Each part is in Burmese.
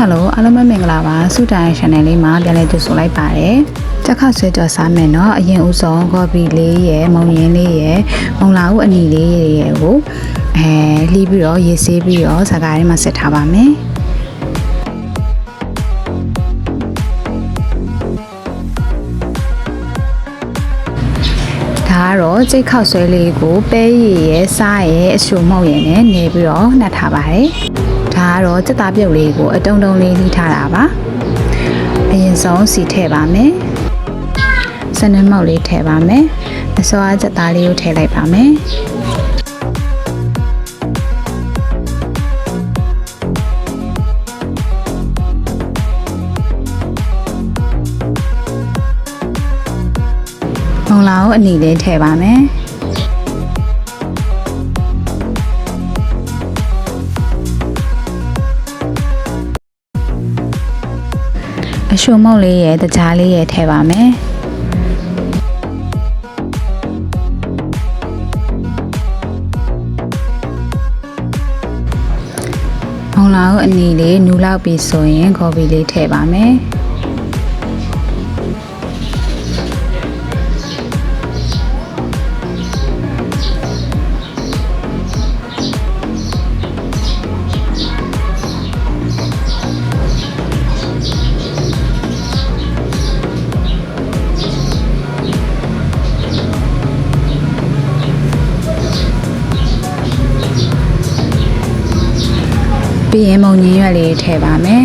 ဟယ်လိုအားလုံးပဲမင်္ဂလာပါစုတိုင် channel လေးမှာပြန်လည်ကြိုဆိုလိုက်ပါတယ်တခါဆွဲကြော်စားမယ်နော်အရင်ဥဆုံးကော်ပီလေးရယ်မုံရင်းလေးရယ်မုံလာဦးအနီလေးရယ်ကိုအဲလှီးပြီးတော့ရေးဆေးပြီးတော့စကားထဲမှာဆက်ထားပါမယ်ဒါကတော့ကြိတ်ခောက်ဆွဲလေးကိုပဲရည်ရဲ့စားရဲ့အရှုံမှုန့်ရည်နဲ့နေပြီးတော့နှက်ထားပါတယ် ဒါကတော့စက်သားပြုတ်လေးကိုအတုံတုံလေးလှီးထားတာပါအရင်ဆုံးစီထည့်ပါမယ်စနမောက်လေးထည့်ပါမယ်အစောအားစက်သားလေးကိုထည့်လိုက်ပါမယ်မုံလာကိုအနီလေးထည့်ပါမယ် အရှုံမုတ်လေးရဲ့တကြားလေးရဲ့ထည့်ပါမယ်မုံလာကိုအနီလေးနူလောက်ပြီးဆိုရင်ကော်ဖီလေးထည့်ပါမယ် ပြီးရင်မုံညင်းရွက်လေးထည့်ပါမယ်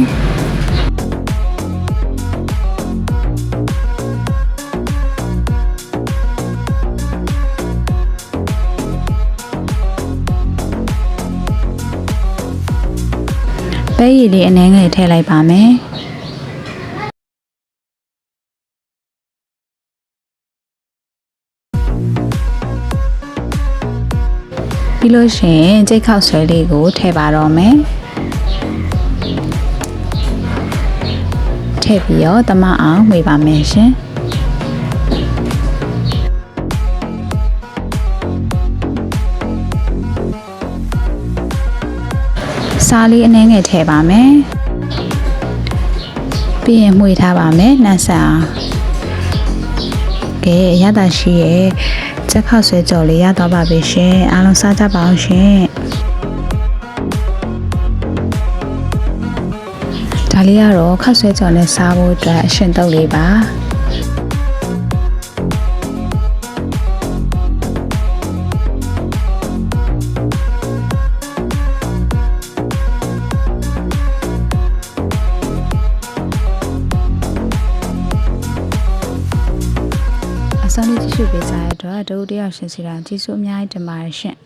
ပဲရည်လေးအနှဲငယ်ထည့်လိုက်ပါမယ်ပြီးလို့ရှိရင်ကြိတ်ခောက်ဆွဲလေးကိုထည့်ပါတော့မယ် ထည့်ပြီးတော့တမအောင်မှေပါမယ်ရှင်စားလေးအနှဲငယ်ထည့်ပါမယ်ပြီးရင်မှွေထားပါမယ်နှက်ဆန်အောင်ကဲရတာရှိရဲ့ချက်ခောက်ဆွဲကြော်လေးရတော့ပါပြီရှင်အားလုံးစားကြပါအောင်ရှင် လေးကတော့ခောက်ဆွဲကြော်နဲ့စားဖို့အတွက်အရှင်တုပ်လေးပါအစောင်းလေးကြည့်ရှုပေးကြတဲ့အတွက်ဒုတိယရှင်စီတာကျေးဇူးအများကြီးတင်ပါတယ်ရှင်